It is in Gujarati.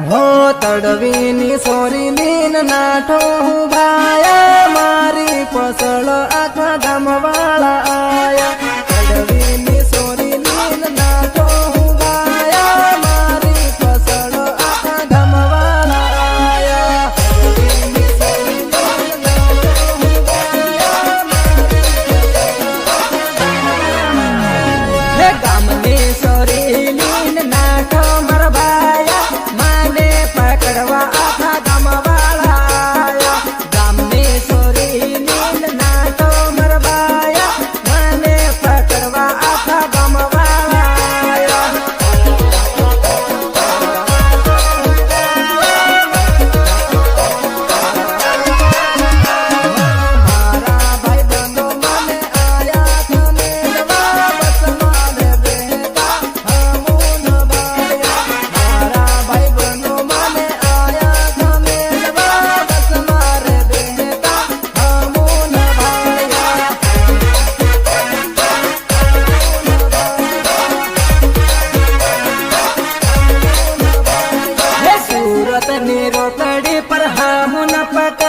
હો તડવીની સોરી નીન નાઠો હું ભાયા મારી પસળ ને રોતડી પર હામુન પક